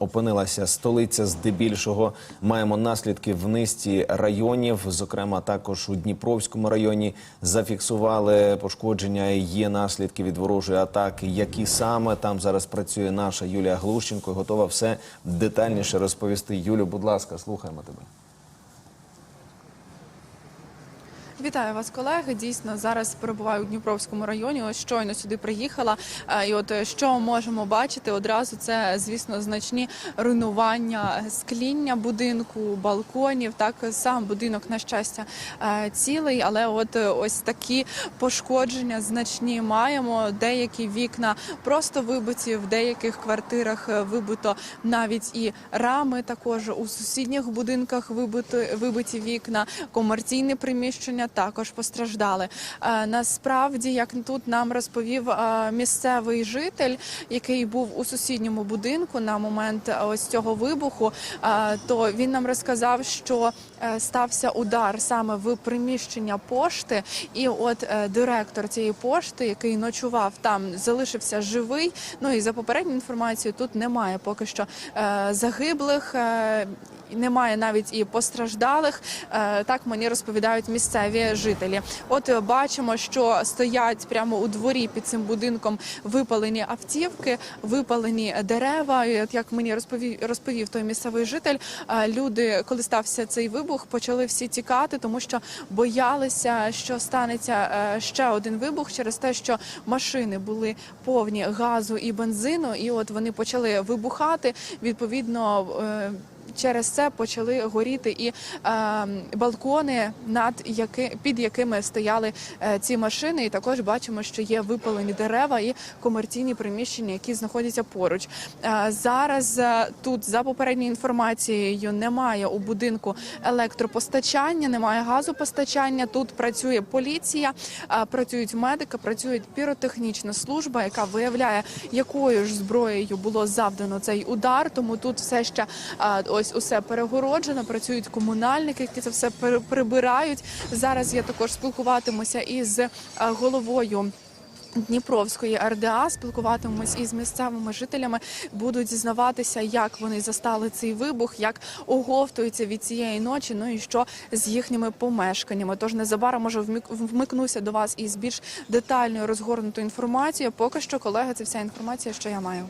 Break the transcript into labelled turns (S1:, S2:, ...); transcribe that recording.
S1: опинилася столиця. Здебільшого маємо наслідки в низці районів, зокрема також у Дніпровському районі зафіксували пошкодження. Є наслідки від ворожої атаки. Які саме там зараз працює наша Юлія Глущенко, готова все детальніше розповісти. Юлю, будь ласка, слухаємо тебе.
S2: Вітаю вас, колеги. Дійсно, зараз перебуваю у Дніпровському районі. Ось щойно сюди приїхала. Е, І от е, що можемо бачити одразу, це звісно значні руйнування скління будинку, балконів. Так сам будинок, на щастя, е, цілий, але от ось такі пошкодження значні маємо. Деякі вікна просто вибиті, в деяких квартирах вибито навіть і рами. Також у сусідніх будинках вибито вибиті вікна, комерційне приміщення також постраждали. Е, Насправді, як тут нам розповів е, місцевий житель, який був у сусідньому будинку на момент е, ось цього вибуху, то він нам розказав, що стався удар саме в приміщення пошти, і от директор цієї пошти, який ночував там, залишився живий. Ну і за попередньою інформацією, тут немає поки що загиблих. Немає навіть і постраждалих. Е, Так мені розповідають місцеві жителі. От бачимо, що стоять прямо у дворі під цим будинком випалені автівки, випалені дерева. От як мені розповів, розповів той місцевий житель, е, люди, коли стався цей вибух, почали всі тікати, тому що боялися, що станеться е, ще один вибух через те, що машини були повні газу і бензину, і от вони почали вибухати. Відповідно. Через це почали горіти і е, балкони, над яки, під якими стояли е, ці машини. І також бачимо, що є випалені дерева і комерційні приміщення, які знаходяться поруч. Е, зараз тут, за попередньою інформацією, немає у будинку електропостачання, немає газопостачання. Тут працює поліція, працюють медики, працює піротехнічна служба, яка виявляє, якою ж зброєю було завдано цей удар. Тому тут все ще е, ось усе перегороджено. Працюють комунальники, які це все прибирають. Зараз я також спілкуватимуся із е, головою. Дніпровської РДА спілкуватимемось із місцевими жителями, будуть дізнаватися, як вони застали цей вибух, як оговтуються від цієї ночі. Ну і що з їхніми помешканнями. Тож незабаром може вмик- вмикнуся до вас із більш детальною розгорнутою інформацією. Поки що, колеги, це вся інформація, що я маю.